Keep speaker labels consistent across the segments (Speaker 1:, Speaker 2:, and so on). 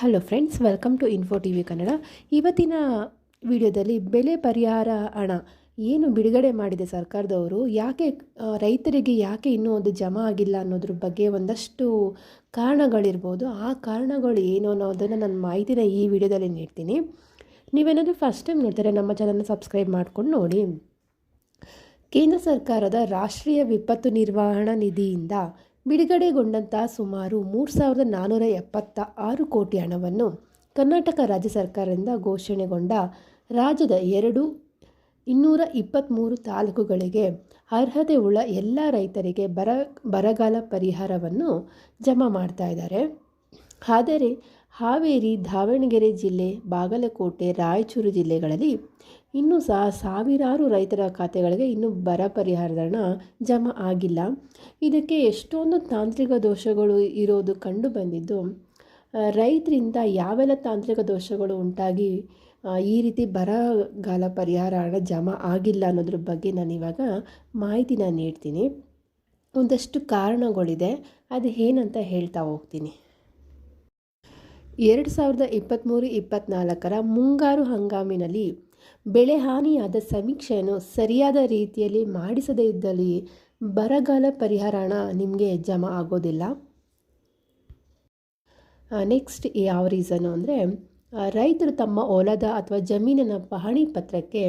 Speaker 1: Hello friends welcome to info T V Kannada ಇವತ್ತಿನ ವಿಡಿಯೋದಲ್ಲಿ ಬೆಲೆ ಪರಿಹಾರ ಹಣ ಏನು ಬಿಡುಗಡೆ ಮಾಡಿದೆ ಸರ್ಕಾರದವರು, ಯಾಕೆ ರೈತರಿಗೆ ಯಾಕೆ ಇನ್ನೂ ಅದು ಜಮಾ ಆಗಿಲ್ಲ ಅನ್ನೋದ್ರ ಬಗ್ಗೆ ಒಂದಷ್ಟು ಕಾರಣಗಳಿರ್ಬೋದು. ಆ ಕಾರಣಗಳು ಏನು ಅನ್ನೋದನ್ನು ನನ್ನ ಮಾಹಿತಿನ ಈ ವಿಡಿಯೋದಲ್ಲಿ ನೀಡ್ತೀನಿ. ನೀವೇನಾದರೂ ಫಸ್ಟ್ ಟೈಮ್ ನೋಡ್ತಾರೆ ನಮ್ಮ ಚಾನಲ್ನ ಸಬ್ಸ್ಕ್ರೈಬ್ ಮಾಡ್ಕೊಂಡು ನೋಡಿ. ಕೇಂದ್ರ ಸರ್ಕಾರದ ರಾಷ್ಟ್ರೀಯ ವಿಪತ್ತು ನಿರ್ವಹಣಾ ನಿಧಿಯಿಂದ ಬಿಡುಗಡೆಗೊಂಡಂತಹ ಸುಮಾರು ಮೂರು ಸಾವಿರದ ನಾನ್ನೂರ ಎಪ್ಪತ್ತ ಆರು ಕೋಟಿ ಹಣವನ್ನು ಕರ್ನಾಟಕ ರಾಜ್ಯ ಸರ್ಕಾರದಿಂದ ಘೋಷಣೆಗೊಂಡ ರಾಜ್ಯದ ಎರಡು ಇನ್ನೂರ ಇಪ್ಪತ್ತ್ಮೂರು ತಾಲೂಕುಗಳಿಗೆ ಅರ್ಹತೆ ಉಳ್ಳ ಎಲ್ಲ ರೈತರಿಗೆ ಬರ, ಬರಗಾಲ ಪರಿಹಾರವನ್ನು ಜಮಾ ಮಾಡ್ತಾ ಇದ್ದಾರೆ. ಆದರೆ ಹಾವೇರಿ, ದಾವಣಗೆರೆ ಜಿಲ್ಲೆ, ಬಾಗಲಕೋಟೆ, ರಾಯಚೂರು ಜಿಲ್ಲೆಗಳಲ್ಲಿ ಇನ್ನೂ ಸಹ ಸಾವಿರಾರು ರೈತರ ಖಾತೆಗಳಿಗೆ ಇನ್ನೂ ಬರ ಪರಿಹಾರ ಹಣ ಜಮಾ ಆಗಿಲ್ಲ. ಇದಕ್ಕೆ ಎಷ್ಟೊಂದು ತಾಂತ್ರಿಕ ದೋಷಗಳು ಇರೋದು ಕಂಡು ಬಂದಿದ್ದು ರೈತರಿಂದ ಯಾವೆಲ್ಲ ತಾಂತ್ರಿಕ ದೋಷಗಳು ಉಂಟಾಗಿ ಈ ರೀತಿ ಬರಗಾಲ ಪರಿಹಾರ ಹಣ ಜಮಾ ಆಗಿಲ್ಲ ಅನ್ನೋದ್ರ ಬಗ್ಗೆ ನಾನು ಇವಾಗ ಮಾಹಿತಿನ ನೀಡ್ತೀನಿ. ಒಂದಷ್ಟು ಕಾರಣಗಳಿದೆ. ಅದು ಏನಂತ ಹೇಳ್ತಾ ಹೋಗ್ತೀನಿ. ಎರಡು ಸಾವಿರದ ಇಪ್ಪತ್ತ್ಮೂರು ಇಪ್ಪತ್ತ್ನಾಲ್ಕರ ಮುಂಗಾರು ಹಂಗಾಮಿನಲ್ಲಿ ಬೆಳೆ ಹಾನಿಯಾದ ಸಮೀಕ್ಷೆಯನ್ನು ಸರಿಯಾದ ರೀತಿಯಲ್ಲಿ ಮಾಡಿಸದೇ ಇದ್ದಲ್ಲಿ ಬರಗಾಲ ಪರಿಹಾರ ಹಣ ನಿಮಗೆ ಜಮಾ ಆಗೋದಿಲ್ಲ. ನೆಕ್ಸ್ಟ್ ಯಾವ ರೀಸನು ಅಂದರೆ ರೈತರು ತಮ್ಮ ಹೊಲದ ಅಥವಾ ಜಮೀನಿನ ಪಹಣಿ ಪತ್ರಕ್ಕೆ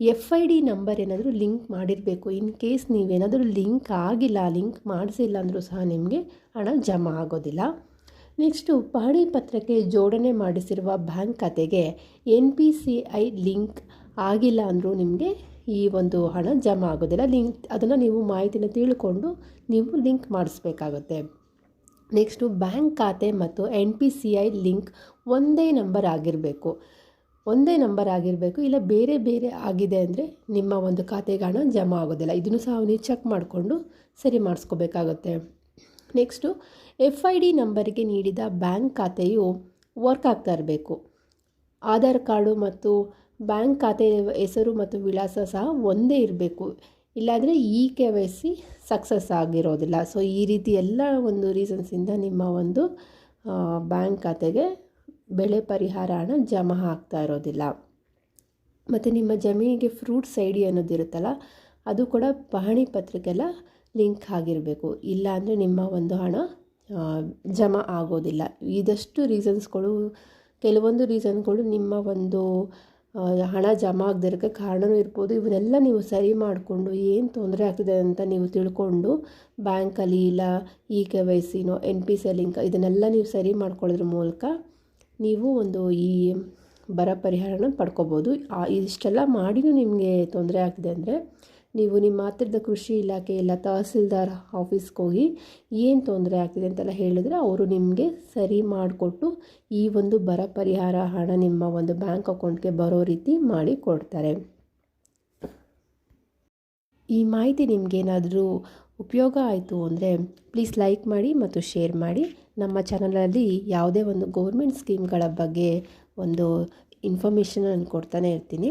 Speaker 1: ಎಫ್ ಐ ಡಿ ನಂಬರ್ ಏನಾದರೂ ಲಿಂಕ್ ಮಾಡಿರಬೇಕು. ಇನ್ ಕೇಸ್ ನೀವೇನಾದರೂ ಲಿಂಕ್ ಆಗಿಲ್ಲ ಲಿಂಕ್ ಮಾಡಿಸಿಲ್ಲ ಅಂದರೂ ಸಹ ನಿಮಗೆ ಹಣ ಜಮಾ ಆಗೋದಿಲ್ಲ. ನೆಕ್ಸ್ಟು ಪಹಣಿ ಪತ್ರಕ್ಕೆ ಜೋಡಣೆ ಮಾಡಿಸಿರುವ ಬ್ಯಾಂಕ್ ಖಾತೆಗೆ N P C I link ಆಗಿಲ್ಲ ಅಂದರೂ ನಿಮಗೆ ಈ ಒಂದು ಹಣ ಜಮಾ ಆಗೋದಿಲ್ಲ. ಲಿಂಕ್, ಅದನ್ನು ನೀವು ಮಾಹಿತಿನ ತಿಳ್ಕೊಂಡು ನೀವು ಲಿಂಕ್ ಮಾಡಿಸ್ಬೇಕಾಗುತ್ತೆ. ನೆಕ್ಸ್ಟು ಬ್ಯಾಂಕ್ ಖಾತೆ ಮತ್ತು N P C I link ಒಂದೇ ನಂಬರ್ ಆಗಿರಬೇಕು. ಒಂದೇ ನಂಬರ್ ಆಗಿರಬೇಕು ಇಲ್ಲ ಬೇರೆ ಬೇರೆ ಆಗಿದೆ ಅಂದರೆ ನಿಮ್ಮ ಒಂದು ಖಾತೆಗೆ ಹಣ ಜಮಾ ಆಗೋದಿಲ್ಲ. ಇದನ್ನು ಸಹ ನೀವು ಚೆಕ್ ಮಾಡಿಕೊಂಡು ಸರಿ ಮಾಡಿಸ್ಕೋಬೇಕಾಗುತ್ತೆ. ನೆಕ್ಸ್ಟು ಎಫ್ ಐ ಡಿ ನಂಬರಿಗೆ ನೀಡಿದ ಬ್ಯಾಂಕ್ ಖಾತೆಯು ವರ್ಕ್ ಆಗ್ತಾ ಇರಬೇಕು. ಆಧಾರ್ ಕಾರ್ಡು ಮತ್ತು ಬ್ಯಾಂಕ್ ಖಾತೆ ಹೆಸರು ಮತ್ತು ವಿಳಾಸ ಸಹ ಒಂದೇ ಇರಬೇಕು. ಇಲ್ಲಾಂದರೆ E K Y C success ಆಗಿರೋದಿಲ್ಲ. ಸೊ ಈ ರೀತಿ ಎಲ್ಲ ಒಂದು ರೀಸನ್ಸಿಂದ ನಿಮ್ಮ ಒಂದು ಬ್ಯಾಂಕ್ ಖಾತೆಗೆ ಬೆಳೆ ಪರಿಹಾರ ಹಣ ಜಮಾ ಆಗ್ತಾ ಇರೋದಿಲ್ಲ. ಮತ್ತು ನಿಮ್ಮ ಜಮೀನಿಗೆ ಫ್ರೂಟ್ಸ್ ಐ ಡಿ ಅನ್ನೋದಿರುತ್ತಲ್ಲ, ಅದು ಕೂಡ ಪಹಣಿ ಪತ್ರಕ್ಕೆಲ್ಲ ಲಿಂಕ್ ಆಗಿರಬೇಕು. ಇಲ್ಲ ಅಂದರೆ ನಿಮ್ಮ ಒಂದು ಹಣ ಜಮಾ ಆಗೋದಿಲ್ಲ. ಇದಷ್ಟು ರೀಸನ್ಸ್ಗಳು, ಕೆಲವೊಂದು ರೀಸನ್ಗಳು ನಿಮ್ಮ ಒಂದು ಹಣ ಜಮಾ ಆಗದಿರೋಕ್ಕೆ ಕಾರಣವೂ ಇರ್ಬೋದು. ಇವನ್ನೆಲ್ಲ ನೀವು ಸರಿ ಮಾಡಿಕೊಂಡು ಏನು ತೊಂದರೆ ಆಗ್ತಿದೆ ಅಂತ ನೀವು ತಿಳ್ಕೊಂಡು ಬ್ಯಾಂಕಲ್ಲಿ ಇಲ್ಲ ಇ ಕೆ ವೈ ಸಿನೋ, ಎನ್ ಪಿ ಸಿ ಲಿಂಕ್ ಇದನ್ನೆಲ್ಲ ನೀವು ಸರಿ ಮಾಡ್ಕೊಳ್ಳೋದ್ರ ಮೂಲಕ ನೀವು ಒಂದು ಈ ಬರ ಪರಿಹಾರನ ಪಡ್ಕೋಬೋದು. ಇಷ್ಟೆಲ್ಲ ಮಾಡಿನೂ ನಿಮಗೆ ತೊಂದರೆ ಆಗ್ತಿದೆ ಅಂದರೆ ನೀವು ನಿಮ್ಮ ಹತ್ತಿರದ ಕೃಷಿ ಇಲಾಖೆ ಇಲ್ಲ ತಹಸೀಲ್ದಾರ್ ಆಫೀಸ್ಗೆ ಹೋಗಿ ಏನು ತೊಂದರೆ ಆಗ್ತಿದೆ ಅಂತೆಲ್ಲ ಹೇಳಿದ್ರೆ ಅವರು ನಿಮಗೆ ಸರಿ ಮಾಡಿಕೊಟ್ಟು ಈ ಒಂದು ಬರ ಪರಿಹಾರ ಹಣ ನಿಮ್ಮ ಒಂದು ಬ್ಯಾಂಕ್ ಅಕೌಂಟ್ಗೆ ಬರೋ ರೀತಿ ಮಾಡಿ ಕೊಡ್ತಾರೆ. ಈ ಮಾಹಿತಿ ನಿಮಗೇನಾದರೂ ಉಪಯೋಗ ಆಯಿತು ಅಂದರೆ ಪ್ಲೀಸ್ ಲೈಕ್ ಮಾಡಿ ಮತ್ತು ಶೇರ್ ಮಾಡಿ. ನಮ್ಮ ಚಾನಲಲ್ಲಿ ಯಾವುದೇ ಒಂದು ಗೌರ್ಮೆಂಟ್ ಸ್ಕೀಮ್ಗಳ ಬಗ್ಗೆ ಒಂದು ಇನ್ಫಾರ್ಮೇಷನ್ ನಾನು ಕೊಡ್ತಾನೆ ಇರ್ತೀನಿ.